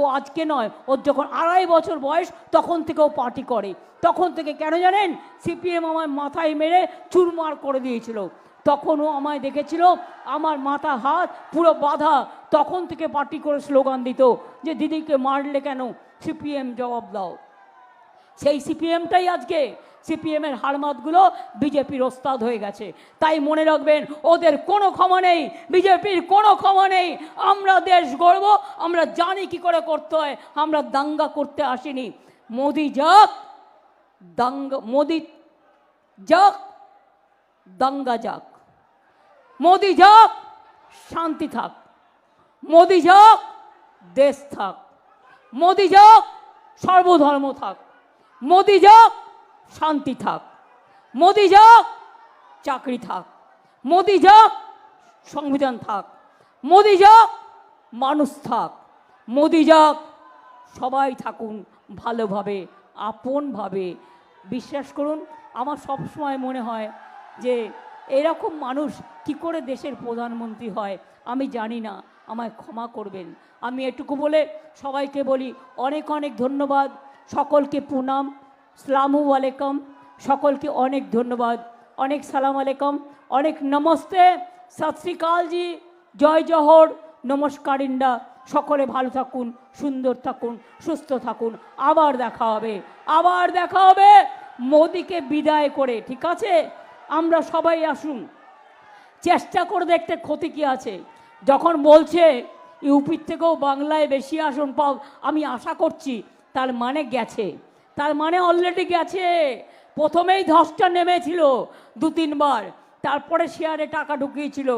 ও আজকে নয়, ও যখন আড়াই বছর বয়স, তখন থেকে ও পার্টি করে। তখন থেকে কেন জানেন? সিপিএম আমার মাথায় মেরে চুরমার করে দিয়েছিল। তখন ও আমায় দেখেছিল, আমার মাথা হাত পুরো বাধা। তখন থেকে পার্টি করে স্লোগান দিত যে, দিদিকে মারলে কেন? সিপিএম জবাব দাও। সেই সিপিএমটাই আজকে। সিপিএমের হারমাতগুলো বিজেপির ওস্তাদ হয়ে গেছে। তাই মনে রাখবেন, ওদের কোনো ক্ষমা নেই, বিজেপির কোনো ক্ষমা নেই। আমরা দেশ গড়ব, আমরা জানি কি করে করতে হয়, আমরা দাঙ্গা করতে আসিনি। মোদি যাক, দাঙ্গা, মোদি যাক, দাঙ্গা যাক। মোদি যাক, শান্তি থাক। মোদি যাক, দেশ থাক। মোদি যাক, সর্বধর্ম থাক। মোদি যাক শান্তি থাক। মোদি যাক চাকরি থাক। মোদি যাক সংবিধান থাক। মোদি যাক মানুষ থাক। মোদি যাক সবাই থাকুন ভালোভাবে, আপনভাবে। বিশ্বাস করুন, আমার সব সময় মনে হয় যে এরকম মানুষ কি করে দেশের প্রধানমন্ত্রী হয়, আমি জানি না। আমায় ক্ষমা করবেন। আমি এটুকু বলে সবাইকে বলি, অনেক অনেক ধন্যবাদ। সকলকে প্রণাম, সালামু আলাইকুম, সকলকে অনেক ধন্যবাদ, অনেক সালাম আলাইকুম, অনেক নমস্তে সত শ্রীকালজি জয় জহর, নমস্কার ইন্ডা, সকলে ভালো থাকুন, সুন্দর থাকুন, সুস্থ থাকুন, আবার দেখা হবে, আবার দেখা হবে, মোদিকে বিদায় করে, ঠিক আছে? আমরা সবাই আসুন, চেষ্টা করে দেখতে ক্ষতি কি আছে, যখন বলছে, ইউপির থেকেও বাংলায় বেশি আসন পাও, আমি আশা করছি তার মানে গেছে। তার মানে অলরেডি গেছে। প্রথমেই ধসটা নেমেছিল দু, তিনবার। তারপরে শেয়ারে টাকা ঢুকিয়েছিল।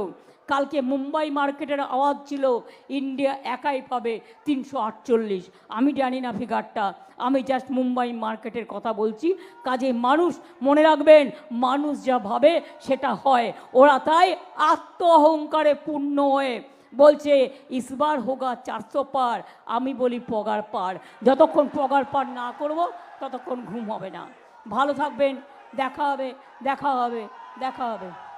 কালকে মুম্বাই মার্কেটের আওয়াজ ছিল, ইন্ডিয়া একাই পাবে তিনশো আটচল্লিশ। আমি জানি না ফিগারটা। আমি জাস্ট মুম্বাই মার্কেটের কথা বলছি। কাজে মানুষ, মনে রাখবেন, মানুষ যা ভাবে সেটা হয়। ওরা তাই আত্ম অহংকারে পূর্ণ হয়ে বলছে ইসবার হোগা চারশো পার। আমি বলি, পগার পার। যতক্ষণ পগার পার না করব, ততক্ষণ ঘুম হবে না। ভালো থাকবেন। দেখা হবে দেখা হবে দেখা হবে।